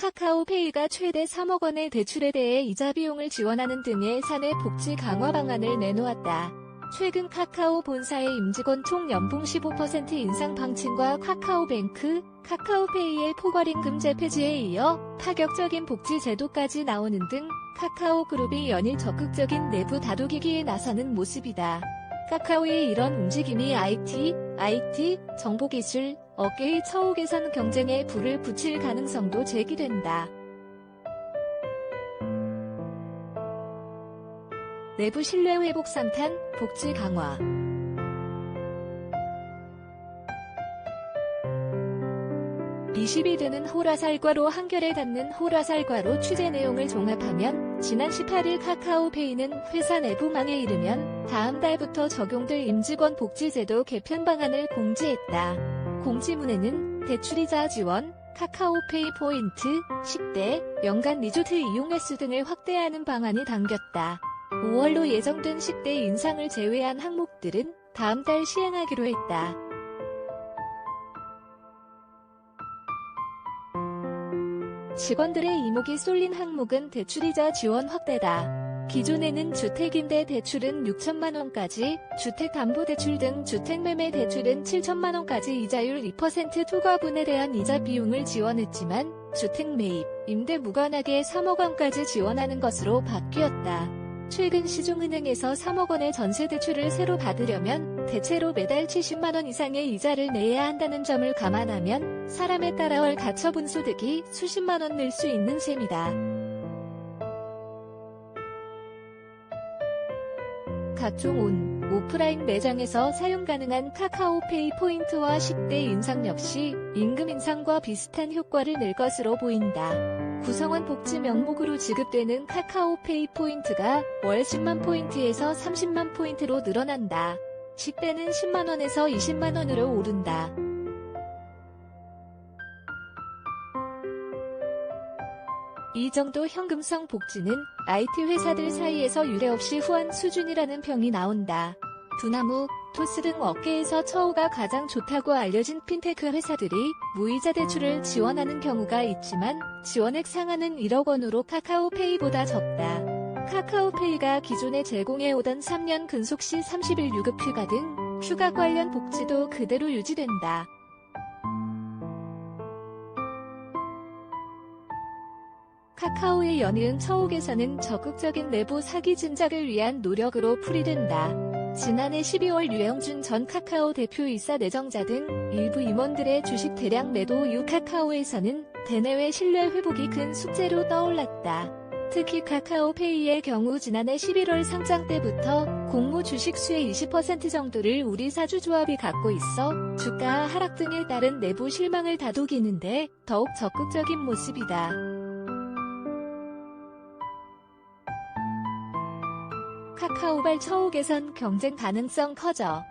카카오페이가 최대 3억 원의 대출에 대해 이자 비용을 지원하는 등의 사내 복지 강화 방안을 내놓았다. 최근 카카오 본사의 임직원 총 연봉 15% 인상 방침과 카카오뱅크, 카카오페이의 포괄임금 재폐지에 이어 파격적인 복지 제도까지 나오는 등 카카오 그룹이 연일 적극적인 내부 다독이기에 나서는 모습이다. 카카오의 이런 움직임이 IT, IT, 정보기술, 업계의 처우 개선 경쟁에 불을 붙일 가능성도 제기된다. 내부 신뢰 회복 3탄, 복지 강화. (22대는) 호라살과로 한결에 닿는 호라살과로 취재 내용을 종합하면 지난 18일 카카오페이는 회사 내부망에 이르면 다음 달부터 적용될 임직원 복지제도 개편 방안을 공지했다. 공지문에는 대출이자 지원, 카카오페이 포인트, 10대, 연간 리조트 이용 횟수 등을 확대하는 방안이 담겼다. 5월로 예정된 10대 인상을 제외한 항목들은 다음 달 시행하기로 했다. 직원들의 이목이 쏠린 항목은 대출이자 지원 확대다. 기존에는 주택임대 대출은 6천만 원까지, 주택담보대출 등 주택매매 대출은 7천만 원까지 이자율 2% 투과분에 대한 이자 비용을 지원했지만 주택 매입, 임대 무관하게 3억 원까지 지원하는 것으로 바뀌었다. 최근 시중은행에서 3억 원의 전세 대출을 새로 받으려면 대체로 매달 70만 원 이상의 이자를 내야 한다는 점을 감안하면 사람에 따라 월 가처분 소득이 수십만 원 늘 수 있는 셈이다. 각종 온, 오프라인 매장에서 사용 가능한 카카오페이 포인트와 10대 인상 역시 임금 인상과 비슷한 효과를 낼 것으로 보인다. 구성원 복지 명목으로 지급되는 카카오페이 포인트가 월 10만 포인트에서 30만 포인트로 늘어난다. 10대는 10만원에서 20만원으로 오른다. 이 정도 현금성 복지는 IT 회사들 사이에서 유례없이 후한 수준이라는 평이 나온다. 두나무, 토스 등 업계에서 처우가 가장 좋다고 알려진 핀테크 회사들이 무이자 대출을 지원하는 경우가 있지만 지원액 상한은 1억 원으로 카카오페이보다 적다. 카카오페이가 기존에 제공해오던 3년 근속 시 30일 유급 휴가 등 휴가 관련 복지도 그대로 유지된다. 카카오의 연이은 처우개선은 적극적인 내부 사기 진작을 위한 노력으로 풀이된다. 지난해 12월 유영준 전 카카오 대표이사 내정자 등 일부 임원들의 주식 대량 매도 이후 카카오에서는 대내외 신뢰 회복이 큰 숙제로 떠올랐다. 특히 카카오페이의 경우 지난해 11월 상장 때부터 공모 주식 수의 20% 정도를 우리 사주조합이 갖고 있어 주가 하락 등에 따른 내부 실망을 다독이는데 더욱 적극적인 모습이다. 카카오발 처우 개선 경쟁 가능성 커져.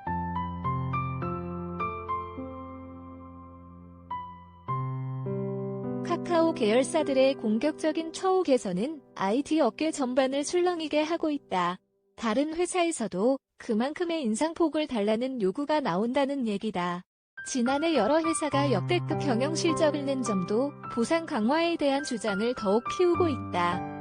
카카오 계열사들의 공격적인 처우 개선은 IT 업계 전반을 술렁이게 하고 있다. 다른 회사에서도 그만큼의 인상폭을 달라는 요구가 나온다는 얘기다. 지난해 여러 회사가 역대급 경영 실적을 낸 점도 보상 강화에 대한 주장을 더욱 키우고 있다.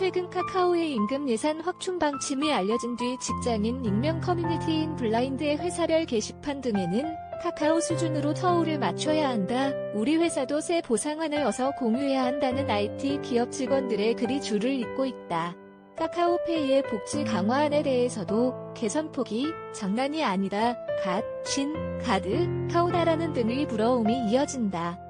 최근 카카오의 임금 예산 확충 방침이 알려진 뒤 직장인 익명 커뮤니티인 블라인드의 회사별 게시판 등에는 카카오 수준으로 처우를 맞춰야 한다. 우리 회사도 새 보상안을 어서 공유해야 한다는 IT 기업 직원들의 글이 줄을 잇고 있다. 카카오페이의 복지 강화안에 대해서도 개선폭이 장난이 아니다. 갓, 신, 가드, 카오다라는 등의 부러움이 이어진다.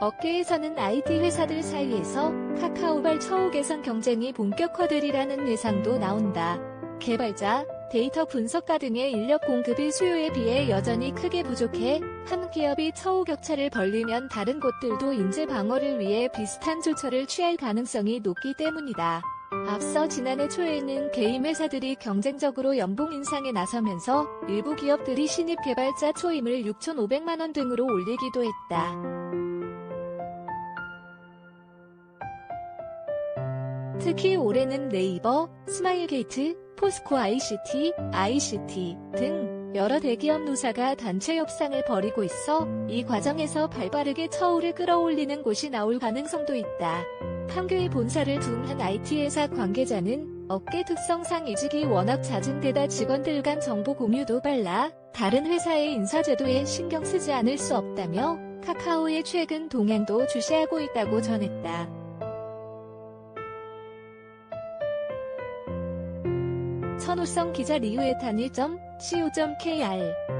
업계에서는 IT 회사들 사이에서 카카오발 처우 개선 경쟁이 본격화되리라는 예상도 나온다. 개발자, 데이터 분석가 등의 인력 공급이 수요에 비해 여전히 크게 부족해 한 기업이 처우 격차를 벌리면 다른 곳들도 인재 방어를 위해 비슷한 조처를 취할 가능성이 높기 때문이다. 앞서 지난해 초에는 개인 회사들이 경쟁적으로 연봉 인상에 나서면서 일부 기업들이 신입 개발자 초임을 6,500만원 등으로 올리기도 했다. 특히 올해는 네이버, 스마일게이트, 포스코 ICT, ICT 등 여러 대기업 노사가 단체 협상을 벌이고 있어 이 과정에서 발빠르게 처우를 끌어올리는 곳이 나올 가능성도 있다. 판교에 본사를 둔 한 IT회사 관계자는 업계 특성상 이직이 워낙 잦은 데다 직원들 간 정보 공유도 빨라 다른 회사의 인사제도에 신경 쓰지 않을 수 없다며 카카오의 최근 동향도 주시하고 있다고 전했다. 천호성 기자 리우에탄 1.co.kr